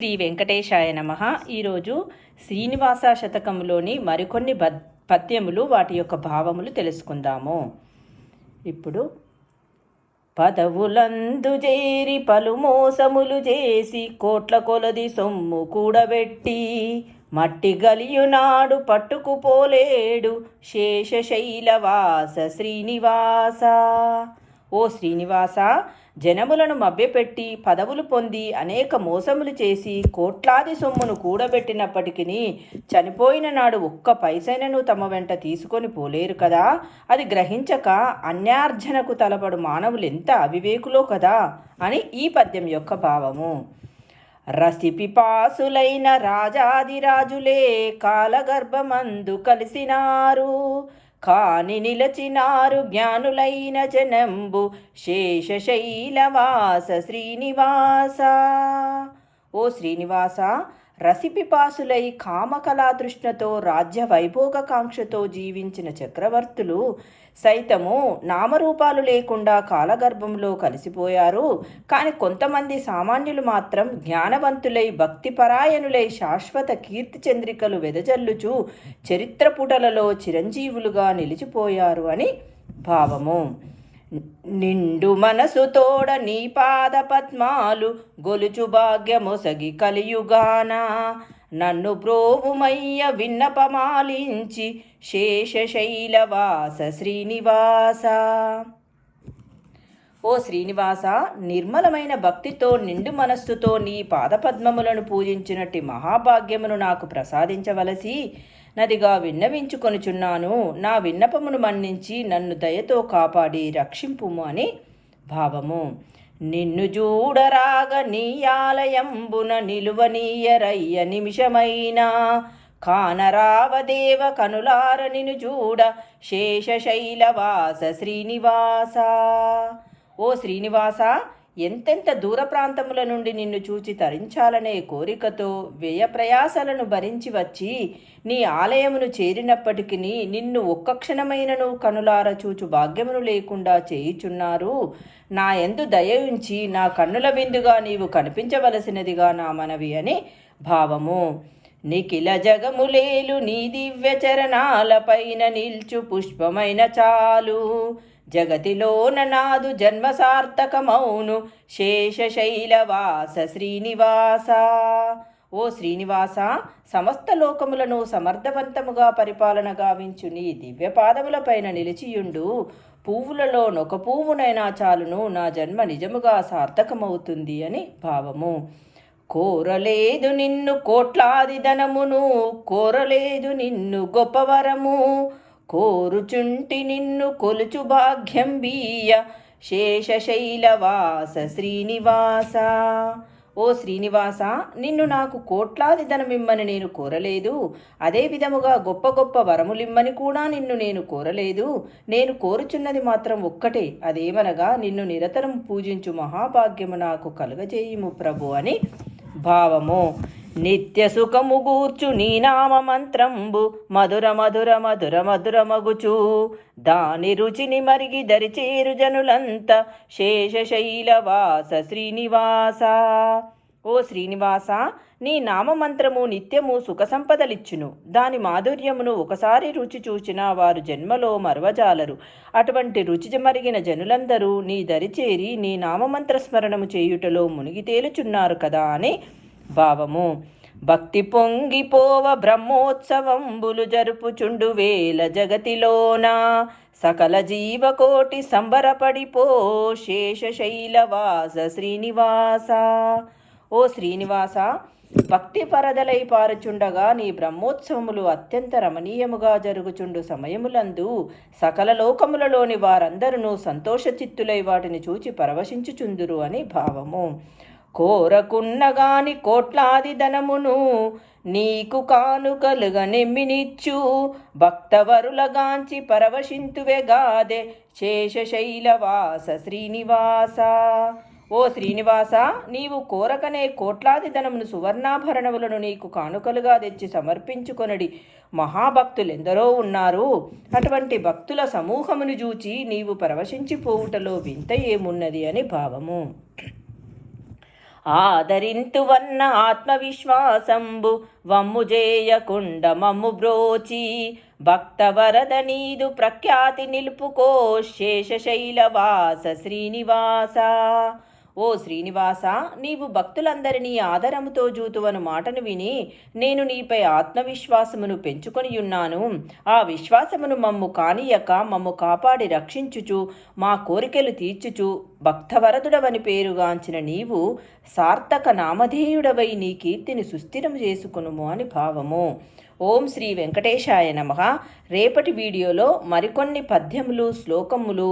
శ్రీ వెంకటేశాయ నమ. ఈరోజు శ్రీనివాస శతకంలోని మరికొన్ని బద్ పద్యములు వాటి యొక్క భావములు తెలుసుకుందాము. ఇప్పుడు పదవులందు చేరి పలు మోసములు చేసి కోట్ల కొలది సొమ్ము కూడబెట్టి మట్టి గలియునాడు పట్టుకుపోలేడు శేషశైలవాస శ్రీనివాస. ఓ శ్రీనివాస జనములను మభ్యపెట్టి పదవులు పొంది అనేక మోసములు చేసి కోట్లాది సొమ్మును కూడబెట్టినప్పటికీ చనిపోయిన నాడు ఒక్క పైసైనను తమ వెంట తీసుకొని పోలేరు కదా. అది గ్రహించక అన్యార్జనకు తలపడు మానవులు ఎంత అవివేకులో కదా అని ఈ పద్యం యొక్క భావము. రసిపిపాసులైన రాజాదిరాజులే కాలగర్భమందు కలిసినారు. కాని నిలచినారు జ్ఞానులైన జనంబు శేషశైలవాస శ్రీనివాస. ఓ శ్రీనివాస రసిపిపాసులై కామకళాతృష్ణతో రాజ్య వైభోగకాంక్షతో జీవించిన చక్రవర్తులు సైతము నామరూపాలు లేకుండా కాలగర్భంలో కలిసిపోయారు. కానీ కొంతమంది సామాన్యులు మాత్రం జ్ఞానవంతులై భక్తిపరాయణులై శాశ్వత కీర్తి చంద్రికలు వెదజల్లుచు చరిత్ర పుటలలో చిరంజీవులుగా నిలిచిపోయారు అని భావము. నిండు మనసు తోడ నీ పాద పద్మాలు గొలుచు భాగ్యమొసగి కలియుగాన. నన్ను ప్రోవుమయ్య విన్నపమాలించి శేషశైలవాస శ్రీనివాస. ఓ శ్రీనివాస నిర్మలమైన భక్తితో నిండు మనస్సుతో నీ పాదపద్మములను పూజించినట్టి మహాభాగ్యమును నాకు ప్రసాదించవలసి నదిగా విన్నవించుకొనుచున్నాను. నా విన్నపమును మన్నించి నన్ను దయతో కాపాడి రక్షింపుము అని భావము. నిన్ను చూడరాగ నీ ఆలయంబున నిలువనీయరయ్య నిమిషమైనా. కానరావదేవ కనులార నిను చూడ శేషశైలవాస శ్రీనివాస. ఓ శ్రీనివాస ఎంతెంత దూర ప్రాంతముల నుండి నిన్ను చూచి తరించాలనే కోరికతో వ్యయ ప్రయాసలను భరించి వచ్చి నీ ఆలయమును చేరినప్పటికీ నిన్ను ఒక్క క్షణమైనను కనులార చూచు భాగ్యమును లేకుండా చేయుచున్నారు. నా ఎందు దయ ఉంచి నా కన్నుల విందుగా నీవు కనిపించవలసినదిగా నా మనవి అని భావము. నిఖిల జగములేలు నీ దివ్య చరణాలపైన నిల్చు పుష్పమైన చాలు. జగతిలోన నాదు జన్మ సార్థకమౌను శేషశైలవాస శ్రీనివాస. ఓ శ్రీనివాస సమస్త లోకములను సమర్థవంతముగా పరిపాలన గావించు నీ దివ్యపాదములపైన నిలిచియుండు. పువ్వులలో నొక పువ్వునైనా చాలును నా జన్మ నిజముగా సార్థకమవుతుంది అని భావము. కోరలేదు నిన్ను కోట్లాది ధనమును కోరలేదు నిన్ను గొప్పవరము కోరుచుంటి నిన్ను కొలుచు భాగ్యం బీయ శేషశైలవాస శ్రీనివాస. ఓ శ్రీనివాస నిన్ను నాకు కోట్లాది ధనమిమ్మని నేను కోరలేదు. అదే విధముగా గొప్ప గొప్ప వరములిమ్మని కూడా నిన్ను నేను కోరలేదు. నేను కోరుచున్నది మాత్రం ఒక్కటే. అదేమనగా నిన్ను నిరతరం పూజించు మహాభాగ్యము నాకు కలుగజేయుము ప్రభు అని భావము. నిత్య సుఖము గూర్చు నీ నామ మంత్రంబు. మధుర మధుర మధుర మధుర మగుచు. దాని రుచిని మరిగి దరిచేరు జనులంత. శేషశైలవాస శ్రీనివాస. ఓ శ్రీనివాస నీ నామమంత్రము నిత్యము సుఖ సంపదలిచ్చును. దాని మాధుర్యమును ఒకసారి రుచి చూచిన వారు జన్మలో మరవజాలరు. అటువంటి రుచి మరిగిన జనులందరూ నీ దరిచేరి నీ నామమంత్ర స్మరణము చేయుటలో మునిగి తేలుచున్నారు కదా అని భావము. భక్తి పొంగిపోవ బ్రహ్మోత్సవంబులు జరుపుచుండు వేల జగతిలోన. సకల జీవకోటి సంబరపడిపో శేషశైలవాస శ్రీనివాస. ఓ శ్రీనివాస భక్తి పరదలై పారుచుండగా నీ బ్రహ్మోత్సవములు అత్యంత రమణీయముగా జరుగుచుండు సమయములందు సకల లోకములలోని వారందరూ సంతోషచిత్తులై వాటిని చూచి పరవశించుచుందురు అని భావము. కోరకున్నగాని కోట్లాది ధనమును నీకు కానుకలుగా నెమ్మినిచ్చు. భక్తవరులగాంచి పరవశింతువెగాదే శేషశైలవాస శ్రీనివాస. ఓ శ్రీనివాస నీవు కోరకనే కోట్లాది ధనమును సువర్ణాభరణములను నీకు కానుకలుగా తెచ్చి సమర్పించుకొనడి. మహాభక్తులెందరో ఉన్నారు. అటువంటి భక్తుల సమూహమును చూచి నీవు పరవశించిపోవుటలో వింత ఏమున్నది అని భావము. ఆదరింతువన్న ఆత్మవిశ్వాసంబు వమ్ము చేయకుండ మమ్ము బ్రోచి. భక్తవరద నీదు ప్రఖ్యాతి నిలుపుకో శేషశైలవాస శ్రీనివాస. ఓ శ్రీనివాస నీవు భక్తులందరినీ ఆదరముతో జూతువను మాటను విని నేను నీపై ఆత్మవిశ్వాసమును పెంచుకొనియున్నాను. ఆ విశ్వాసమును మమ్ము కానియక మమ్ము కాపాడి రక్షించుచు మా కోరికలు తీర్చుచు భక్తవరదుడవని పేరుగాంచిన నీవు సార్థక నామధేయుడవై నీ కీర్తిని సుస్థిరము చేసుకునుము అని భావము. ఓం శ్రీ వెంకటేశాయ నమ. రేపటి వీడియోలో మరికొన్ని పద్యములు శ్లోకములు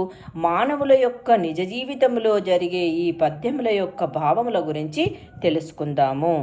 మానవుల యొక్క నిజ జీవితంలో జరిగే ఈ పద్యముల యొక్క భావముల గురించి తెలుసుకుందాము.